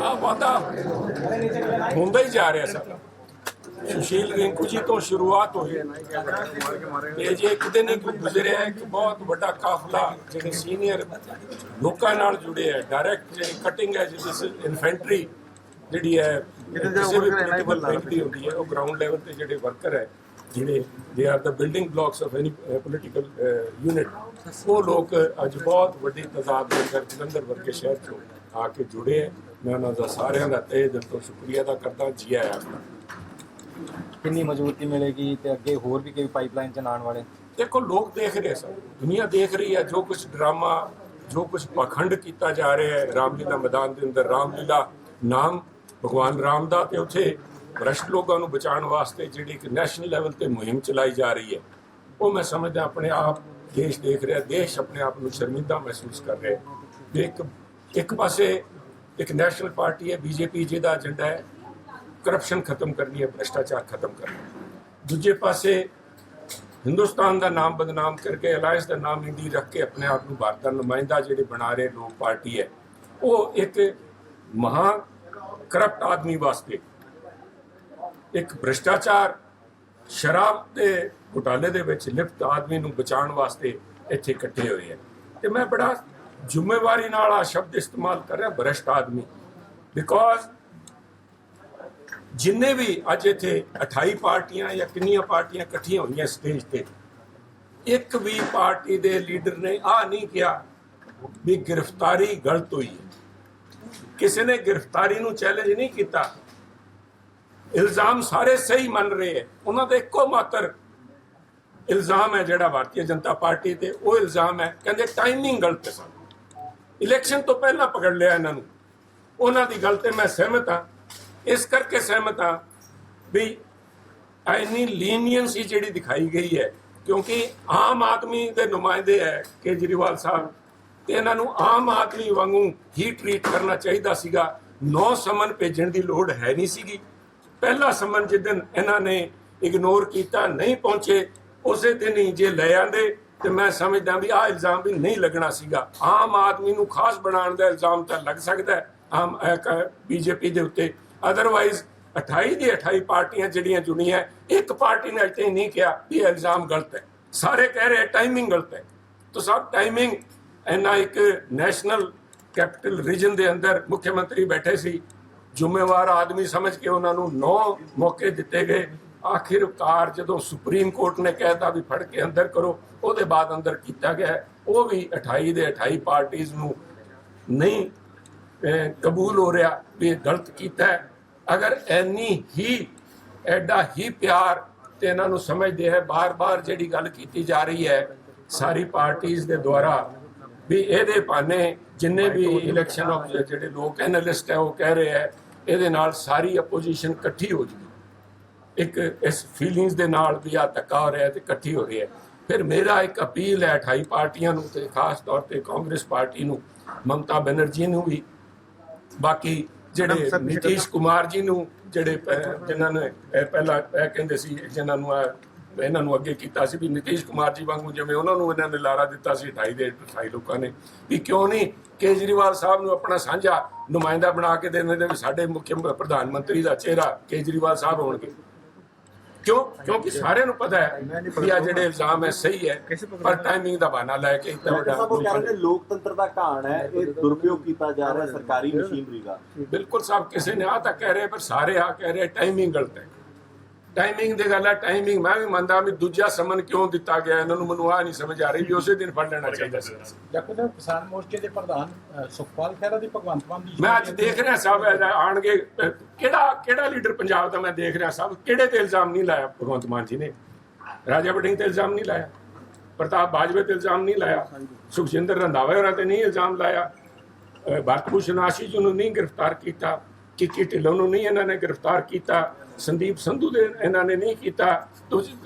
ਆ ਵਾਦਾ ਹੁੰਦਾ ਹੀ ਜਾ ਰਿਹਾ ਸਭ। ਸੁਸ਼ੀਲ ਰਿੰਕੂ ਜੀ ਤੋਂ ਸ਼ੁਰੂਆਤ ਹੋਈ। ਇਹ ਜੇ ਇੱਕ ਦਿਨ ਹੀ ਗੁਜ਼ਰਿਆ ਇੱਕ ਬਹੁਤ ਵੱਡਾ ਕਾਫਲਾ ਜਿਹੜੇ ਸੀਨੀਅਰ ਲੋਕਾਂ ਨਾਲ ਜੁੜੇ ਹੈ ਡਾਇਰੈਕਟ ਜਿਹੜੀ ਕਟਿੰਗ ਹੈ ਜਿਸ ਇਨਫੈਂਟਰੀ ਜਿਹੜੀ ਹੈ ਕਿਸੇ ਵੀ ਪੋਲੀਟੀਕਲ ਪਾਰਟੀ ਹੁੰਦੀ ਹੈ ਉਹ ਗਰਾਊਂਡ ਲੈਵਲ ਤੇ ਜਿਹੜੇ ਵਰਕਰ ਹੈ ਜਿਹੜੇ they are the building blocks of any political unit ਉਹ ਲੋਕ ਅੱਜ ਬਹੁਤ ਵੱਡੀ ਤਾਦਾਦ ਦੇ ਅੰਦਰ ਜਲੰਧਰ ਵਰਗੇ ਸ਼ਹਿਰ ਤੋਂ ਆ ਕੇ ਜੁੜੇ ਹੈ ਮੈਂ ਉਹਨਾਂ ਦਾ ਸਾਰਿਆਂ ਦਾ ਤਹਿ ਦਿਲ ਤੋਂ ਸ਼ੁਕਰੀਆ ਅਦਾ ਕਰਦਾ ਜੀ ਆਇਆਂ ਕਿੰਨੀ ਮਜ਼ਬੂਤੀ ਮਿਲੇਗੀ ਤੇ ਅੱਗੇ ਹੋਰ ਵੀ ਕੋਈ ਪਾਈਪਲਾਈਨ ਚ ਆਉਣ ਵਾਲੇ? ਦੇਖੋ ਲੋਕ ਦੇਖ ਰਹੇ ਸਨ। ਦੁਨੀਆ ਦੇਖ ਰਹੀ ਹੈ। ਜੋ ਕੁਝ ਡਰਾਮਾ ਜੋ ਕੁਝ ਪਖੰਡ ਕੀਤਾ ਜਾ ਰਿਹਾ ਹੈ ਰਾਮਲੀਲਾ ਮੈਦਾਨ ਦੇ ਅੰਦਰ ਰਾਮਲੀਲਾ ਨਾਮ ਭਗਵਾਨ ਰਾਮ ਦਾ ਤੇ ਉੱਥੇ ਭ੍ਰਸ਼ਟ ਲੋਕਾਂ ਨੂੰ ਬਚਾਉਣ ਵਾਸਤੇ ਜਿਹੜੀ ਇੱਕ ਨੈਸ਼ਨਲ ਲੈਵਲ ਤੇ ਮੁਹਿੰਮ ਚਲਾਈ ਜਾ ਰਹੀ ਹੈ। ਉਹ ਮੈਂ ਸਮਝਦਾ ਆਪਣੇ ਆਪ ਦੇਸ਼ ਦੇਖ ਰਿਹਾ। ਦੇਸ਼ ਆਪਣੇ ਆਪ ਨੂੰ ਸ਼ਰਮਿੰਦਾ ਮਹਿਸੂਸ ਕਰ ਰਿਹਾ ਇੱਕ ਇੱਕ ਪਾਸੇ ਇੱਕ ਨੈਸ਼ਨਲ ਪਾਰਟੀ ਹੈ, ਬੀਜੇਪੀ ਜਿਹਦਾ ਏਜੰਡਾ ਹੈ ਕਰਪਸ਼ਨ ਖਤਮ ਕਰਨੀ ਹੈ, ਭ੍ਰਿਸ਼ਟਾਚਾਰ ਖਤਮ ਕਰਨਾ ਦੂਜੇ ਪਾਸੇ ਹਿੰਦੁਸਤਾਨ ਦਾ ਨਾਮ ਬਦਨਾਮ ਕਰਕੇ ਅਲਾਇੰਸ ਦਾ ਨਾਮ ਇੰਡੀ ਰੱਖ ਕੇ ਆਪਣੇ ਆਪ ਨੂੰ ਭਾਰਤ ਦਾ ਨੁਮਾਇੰਦਾ ਜਿਹੜੇ ਬਣਾ ਰਹੇ ਲੋਕ ਪਾਰਟੀ ਹੈ, ਉਹ ਇੱਕ ਮਹਾ ਕਰਪਟ ਆਦਮੀ ਵਾਸਤੇ ਇੱਕ ਭ੍ਰਿਸ਼ਟਾਚਾਰ, ਸ਼ਰਾਬ ਦੇ ਘੁਟਾਲੇ ਦੇ ਵਿੱਚ ਲਿਪਤ ਆਦਮੀ ਨੂੰ ਬਚਾਉਣ ਵਾਸਤੇ ਇੱਥੇ ਇਕੱਠੇ ਹੋਏ ਹੈ। ਤੇ ਮੈਂ ਬੜਾ ਜ਼ਿੰਮੇਵਾਰੀ ਨਾਲ ਆ ਸ਼ਬਦ ਇਸਤੇਮਾਲ ਕਰ ਰਿਹਾ ਭ੍ਰਿਸ਼ਟ ਆਦਮੀ। ਬਿਕੋਜ਼ ਜਿੰਨੇ ਵੀ ਅੱਜ ਇੱਥੇ 28 ਪਾਰਟੀਆਂ ਜਾਂ ਕਿੰਨੀਆਂ ਪਾਰਟੀਆਂ ਇਕੱਠੀਆਂ ਹੋਈਆਂ ਸਟੇਜ ਤੇ, ਇੱਕ ਵੀ ਪਾਰਟੀ ਦੇ ਲੀਡਰ ਨੇ ਆ ਨਹੀਂ ਕਿਹਾ ਵੀ ਗ੍ਰਿਫਤਾਰੀ ਗਲਤ ਹੋਈ ਹੈ। ਕਿਸੇ ਨੇ ਗ੍ਰਿਫਤਾਰੀ ਨੂੰ ਚੈਲੰਜ ਨਹੀਂ ਕੀਤਾ। ਇਲਜ਼ਾਮ ਸਾਰੇ ਸਹੀ ਮੰਨ ਰਹੇ ਹੈ। ਉਹਨਾਂ ਦਾ ਇੱਕੋ ਮਾਤਰ ਇਲਜ਼ਾਮ ਹੈ ਜਿਹੜਾ ਭਾਰਤੀ ਜਨਤਾ ਪਾਰਟੀ ਤੇ, ਉਹ ਇਲਜ਼ਾਮ ਹੈ। ਕਹਿੰਦੇ ਟਾਈਮਿੰਗ ਗਲਤ ਹੈ ਸਾਡੀ ਇਲੈਕਸ਼ਨ ਤੋਂ ਪਹਿਲਾਂ ਪਕੜ ਲਿਆ ਇਹਨਾਂ ਨੂੰ। ਉਹਨਾਂ ਦੀ ਗੱਲ ਤੇ ਮੈਂ ਸਹਿਮਤ ਹਾਂ। ਇਸ ਕਰਕੇ ਸਹਿਮਤ ਹਾਂ ਵੀ ਐਨੀ ਲੀਨੀਅੰਸੀ ਜਿਹੜੀ ਦਿਖਾਈ ਗਈ ਹੈ, ਕਿਉਂਕਿ ਆਮ ਆਦਮੀ ਦੇ ਨੁਮਾਇੰਦੇ ਹੈ ਕੇਜਰੀਵਾਲ ਸਾਹਿਬ, ਤੇ ਇਹਨਾਂ ਨੂੰ ਆਮ ਆਦਮੀ ਵਾਂਗੂ ਹੀ ਟਰੀਟ ਕਰਨਾ ਚਾਹੀਦਾ ਸੀਗਾ। ਨੌ ਸਮਨ ਭੇਜਣ ਦੀ ਲੋੜ ਹੈ ਨਹੀਂ ਸੀਗੀ। ਪਹਿਲਾ ਸਮਨ ਜਿਸ ਦਿਨ ਇਹਨਾਂ ਨੇ ਇਗਨੋਰ ਕੀਤਾ, ਨਹੀਂ ਪਹੁੰਚੇ, ਉਸੇ ਦਿਨ ਹੀ ਜੇ ਲੈ ਆਂਦੇ ਤੇ ਮੈਂ ਸਮਝਦਾ ਵੀ ਆਹ ਇਲਜ਼ਾਮ ਵੀ ਨਹੀਂ ਲੱਗਣਾ ਸੀਗਾ। ਆਮ ਆਦਮੀ ਨੂੰ ਖਾਸ ਬਣਾਉਣ ਦਾ ਇਲਜ਼ਾਮ ਤਾਂ ਲੱਗ ਸਕਦਾ ਹੈ। ਆਮ ਬੀਜੇਪੀ ਦੇ ਉੱਤੇ। ਅਦਰਵਾਈਜ਼ 28 ਦੀ 28 ਪਾਰਟੀਆਂ ਜਿਹੜੀਆਂ ਚੁਣੀਆਂ, ਇੱਕ ਪਾਰਟੀ ਨੇ ਅਜੇ ਨਹੀਂ ਕਿਹਾ ਵੀ ਇਹ ਇਲਜ਼ਾਮ ਗਲਤ ਹੈ। ਸਾਰੇ ਕਹਿ ਰਹੇ ਟਾਈਮਿੰਗ ਗਲਤ ਹੈ। ਤਾਂ ਸਭ ਟਾਈਮਿੰਗ ਇਹਨਾਂ ਇੱਕ ਨੈਸ਼ਨਲ ਕੈਪੀਟਲ ਰੀਜਨ ਦੇ ਅੰਦਰ ਮੁੱਖ ਮੰਤਰੀ ਬੈਠੇ ਸੀ। ਜ਼ਿੰਮੇਵਾਰ ਆਦਮੀ ਸਮਝ ਕੇ ਉਹਨਾਂ ਨੂੰ 9 ਮੌਕੇ ਦਿੱਤੇ ਗਏ। ਆਖਿਰਕਾਰ ਜਦੋਂ ਸੁਪਰੀਮ ਕੋਰਟ ਨੇ ਕਹਿਤਾ ਵੀ ਫੜ ਕੇ ਅੰਦਰ ਕਰੋ, ਉਹਦੇ ਬਾਅਦ ਅੰਦਰ ਕੀਤਾ ਗਿਆ ਉਹ ਵੀ 28 ਦੇ 28 ਪਾਰਟੀਆਂ ਨੂੰ ਨਹੀਂ ਕਬੂਲ ਹੋ ਰਿਹਾ ਵੀ ਇਹ ਗਲਤ ਕੀਤਾ ਅਗਰ ਐਨੀ ਹੀ, ਐਡਾ ਹੀ ਪਿਆਰ ਤੇ ਇਹਨਾਂ ਨੂੰ ਸਮਝਦੇ ਹੈ, ਬਾਰ-ਬਾਰ ਜਿਹੜੀ ਗੱਲ ਕੀਤੀ ਜਾ ਰਹੀ ਹੈ, ਸਾਰੀ ਪਾਰਟੀਆਂ ਦੇ ਦੁਆਰਾ ਵੀ ਇਹਦੇ ਭਾਨੇ ਜਿੰਨੇ ਵੀ ਇਲੈਕਸ਼ਨ ਆਫ ਜਿਹੜੇ ਲੋਕ ਐਨਾਲਿਸਟ ਹੈ, ਉਹ ਕਹਿ ਰਹੇ ਹੈ, ਇਹਦੇ ਨਾਲ ਸਾਰੀ ਆਪੋਜੀਸ਼ਨ ਇਕੱਠੀ ਹੋ ਜੂਗੀ। ਇੱਕ ਇਸ ਫੀਲਿੰਗਸ ਦੇ ਨਾਲ ਵੀ ਆ ਧੱਕਾ ਹੋ ਰਿਹਾ ਤੇ ਇਕੱਠੀ ਹੋ ਰਹੀ ਹੈ। ਫਿਰ ਮੇਰਾ ਇੱਕ ਅਪੀਲ ਹੈ 28 ਪਾਰਟੀਆਂ ਨੂੰ ਤੇ ਖਾਸ ਤੌਰ ਤੇ ਕਾਂਗਰਸ ਪਾਰਟੀ ਨੂੰ ਮਮਤਾ ਬੈਨਰਜੀ ਨੂੰ ਵੀ। ਬਾਕੀ ਜਿਹੜੇ ਨਿਤੀਸ਼ ਕੁਮਾਰ ਜੀ ਨੂੰ ਜਿਹੜੇ ਜਿਨ੍ਹਾਂ ਨੇ ਪਹਿਲਾਂ ਇਹ ਕਹਿੰਦੇ ਸੀ ਜਿਨ੍ਹਾਂ ਨੂੰ ਇਹ- ਇਹਨਾਂ ਨੂੰ ਅੱਗੇ ਕੀਤਾ ਸੀ ਵੀ ਨਿਤੀਸ਼ ਕੁਮਾਰ ਜੀ ਵਾਂਗੂ ਜਿਵੇਂ ਉਹਨਾਂ ਨੂੰ ਇਹਨਾਂ ਨੇ ਲਾਰਾ ਦਿੱਤਾ ਸੀ 28 ਦੇ 28 ਲੋਕਾਂ ਨੇ। ਵੀ ਕਿਉਂ ਨਹੀਂ ਕੇਜਰੀਵਾਲ ਸਾਹਿਬ ਨੂੰ ਆਪਣਾ ਸਾਂਝਾ ਨੁਮਾਇੰਦਾ ਬਣਾ ਕੇ ਦੇਣੇ ਦੇ ਸਾਡੇ ਮੁੱਖ ਪ੍ਰਧਾਨ ਮੰਤਰੀ ਦਾ ਚਿਹਰਾ ਕੇਜਰੀਵਾਲ ਸਾਹਿਬ ਹੋਣਗੇ। ਕਿਉਂ? ਕਿਉਂਕਿ ਸਾਰਿਆਂ ਨੂੰ ਪਤਾ ਹੈ ਵੀ ਆ ਜਿਹੜੇ ਇਲਜ਼ਾਮ ਹੈ ਸਹੀ ਹੈ ਪਰ ਟਾਈਮਿੰਗ ਦਾ ਬਹਾਨਾ ਲੈ ਕੇ ਇੱਦਾਂ ਸਾਹਿਬ ਉਹ ਕਹਿ ਰਹੇ ਵੱਡਾ ਨੇ ਲੋਕਤੰਤਰ ਦਾ ਘਾਣ ਹੈ ਇਹ ਦੁਰਉਪਯੋਗ ਕੀਤਾ ਜਾ ਰਿਹਾ ਸਰਕਾਰੀ ਮਸ਼ੀਨਰੀ ਦਾ। ਬਿਲਕੁਲ ਸਾਹਿਬ ਕਿਸੇ ਨੇ ਆ ਤਾਂ ਕਹਿ ਰਹੇ ਪਰ ਸਾਰੇ ਆ ਕਹਿ ਰਹੇ ਟਾਈਮਿੰਗ ਗਲਤ ਹੈ। ਟਾਈਮਿੰਗ ਦੀ ਗੱਲ ਹੈ ਟਾਈਮਿੰਗ ਮੈਂ ਵੀ ਮੰਨਦਾ ਵੀ ਦੂਜਾ ਸਮਨ ਕਿਉਂ ਦਿੱਤਾ ਗਿਆ ਇਹਨਾਂ ਨੂੰ ਮੈਨੂੰ ਆ ਨਹੀਂ ਸਮਝ ਆ ਰਹੀ ਵੀ ਉਸੇ ਦਿਨ ਫੜ ਲੈਣਾ ਚਾਹੀਦਾ ਸੀ। ਸਾਹਿਬ ਕਿਸਾਨ ਮੋਰਚੇ ਦੇ ਪ੍ਰਧਾਨ ਸੁਖਪਾਲ ਖਹਿਰਾ ਦੀ ਭਗਵੰਤ ਮਾਨ ਦੀ ਮੈਂ ਅੱਜ ਦੇਖ ਰਿਹਾ ਸਾਹਿਬ ਆਣਗੇ ਕਿਹੜਾ ਕਿਹੜਾ ਲੀਡਰ ਪੰਜਾਬ ਦਾ ਮੈਂ ਦੇਖ ਰਿਹਾ ਸਾਹਿਬ ਕਿਹੜੇ ਤੇ ਇਲਜ਼ਾਮ ਨਹੀਂ ਲਾਇਆ? ਭਗਵੰਤ ਮਾਨ ਜੀ ਨੇ। ਰਾਜਾ ਵੜਿੰਗ ਤੇ ਇਲਜ਼ਾਮ ਨਹੀਂ ਲਾਇਆ। ਪ੍ਰਤਾਪ ਬਾਜਵੇ ਤੇ ਇਲਜ਼ਾਮ ਨਹੀਂ ਲਾਇਆ। ਸੁਖਜਿੰਦਰ ਰੰਧਾਵਾ ਹੋਰਾਂ ਤੇ ਨਹੀਂ ਇਲਜ਼ਾਮ ਲਾਇਆ। ਭਾਰਤ ਭੂਸ਼ਣ ਆਸ਼ੀਸ਼ ਨੂੰ ਨਹੀਂ ਗ੍ਰਿਫਤਾਰ ਕੀਤਾ। ਕਿੱਕੀ ਢਿੱਲੋਂ ਨੂੰ ਨਹੀਂ ਇਹਨਾਂ ਨੇ ਗ੍ਰਿਫਤਾਰ ਕੀਤਾ, ਸੰਦੀਪ ਸੰਧੂ ਦੇ ਇਹਨਾਂ ਨੇ ਨਹੀਂ ਕੀਤਾ। ਤੁਸੀਂ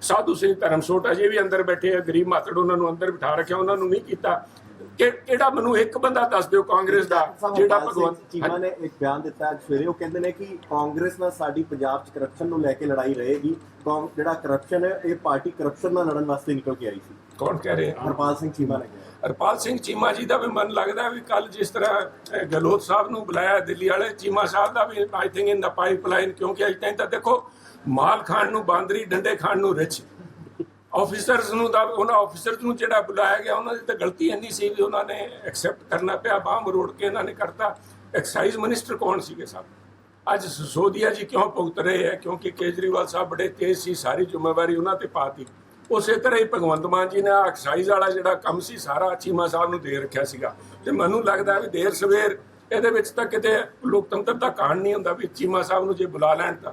ਸਾਧੂ ਸਿੰਘ ਧਰਮਸੋਟ ਅਜੇ ਵੀ ਅੰਦਰ ਬੈਠੇ ਆ, ਗਰੀਬ ਮਾਤੜ ਉਹਨਾਂ ਨੂੰ ਅੰਦਰ ਬਿਠਾ ਰੱਖਿਆ, ਉਹਨਾਂ ਨੂੰ ਨਹੀਂ ਕੀਤਾ। ਕਿਹੜਾ ਮੈਨੂੰ ਇੱਕ ਬੰਦਾ ਦੱਸ ਦਿਓ ਕਾਂਗਰਸ ਦਾ ਜਿਹੜਾ ਭਗਵੰਤ ਚੀਮਾ ਨੇ ਇੱਕ ਬਿਆਨ ਦਿੱਤਾ ਅੱਜ ਸਵੇਰੇ ਉਹ ਕਹਿੰਦੇ ਨੇ ਕਿ ਕਾਂਗਰਸ ਨਾਲ ਸਾਡੀ ਪੰਜਾਬ 'ਚ ਕਰਪਸ਼ਨ ਨੂੰ ਲੈ ਕੇ ਲੜਾਈ ਰਹੇਗੀ। ਜਿਹੜਾ ਕਰਪਸ਼ਨ ਹੈ ਇਹ ਪਾਰਟੀ ਕਰਪਸ਼ਨ ਨਾਲ ਲੜਨ ਵਾਸਤੇ ਨਿਕਲ ਕੇ ਆਈ ਸੀ। ਕੌਣ ਕਹਿ ਰਹੇ? ਹਰਪਾਲ ਸਿੰਘ ਚੀਮਾ ਨੇ ਹਰਪਾਲ ਸਿੰਘ ਚੀਮਾ ਜੀ ਦਾ ਵੀ ਮਨ ਲੱਗਦਾ ਵੀ ਕੱਲ ਜਿਸ ਤਰ੍ਹਾਂ ਅਹ, ਗਹਿਲੋਤ ਸਾਹਿਬ ਨੂੰ ਬੁਲਾਇਆ ਦਿੱਲੀ ਵਾਲੇ ਚੀਮਾ ਸਾਹਿਬ ਦਾ ਵੀ I think in the pipeline ਕਿਉਂਕਿ ਅਜੇ ਤਾਈਂ ਤਾਂ ਦੇਖੋ ਮਾਲ ਖਾਣ ਨੂੰ ਬਾਂਦਰੀ ਡੰਡੇ ਖਾਣ ਨੂੰ ਰਿਚ ਆਫੀਸਰਸ ਨੂੰ ਦਾ ਉਹਨਾਂ ਆਫੀਸਰਸ ਨੂੰ ਜਿਹੜਾ ਬੁਲਾਇਆ ਗਿਆ, ਉਹਨਾਂ ਦੀ ਤਾਂ ਗਲਤੀ ਇੰਨੀ ਸੀ ਵੀ ਉਹਨਾਂ ਨੇ ਐਕਸੈਪਟ ਕਰਨਾ ਪਿਆ, ਬਾਹ ਮਰੋੜ ਕੇ ਇਹਨਾਂ ਨੇ ਕਰਤਾ। ਐਕਸਾਈਜ਼ ਮਿਨਿਸਟਰ ਕੌਣ ਸੀਗੇ ਸਾਹਿਬ ਅੱਜ ਸੋਧੀਆ ਜੀ ਕਿਉਂ ਭੁਗਤ ਰਹੇ ਹੈ? ਕਿਉਂਕਿ ਕੇਜਰੀਵਾਲ ਸਾਹਿਬ ਬੜੇ ਤੇਜ਼ ਸੀ, ਸਾਰੀ ਜ਼ਿੰਮੇਵਾਰੀ ਉਹਨਾਂ ਤੇ ਪਾਤੀ। ਉਸੇ ਤਰ੍ਹਾਂ ਹੀ ਭਗਵੰਤ ਮਾਨ ਜੀ ਨੇ ਐਕਸਾਈਜ਼ ਵਾਲਾ ਜਿਹੜਾ ਕੰਮ ਸੀ, ਸਾਰਾ ਚੀਮਾ ਸਾਹਿਬ ਨੂੰ ਦੇ ਰੱਖਿਆ ਸੀਗਾ। ਤੇ ਮੈਨੂੰ ਲੱਗਦਾ ਵੀ ਦੇਰ ਸਵੇਰ ਇਹਦੇ ਵਿੱਚ ਤਾਂ ਕਿਤੇ ਲੋਕਤੰਤਰ ਦਾ ਕਾਰਨ ਨਹੀਂ ਹੁੰਦਾ ਵੀ ਚੀਮਾ ਸਾਹਿਬ ਨੂੰ ਜੇ ਬੁਲਾ ਲੈਣ ਤਾਂ।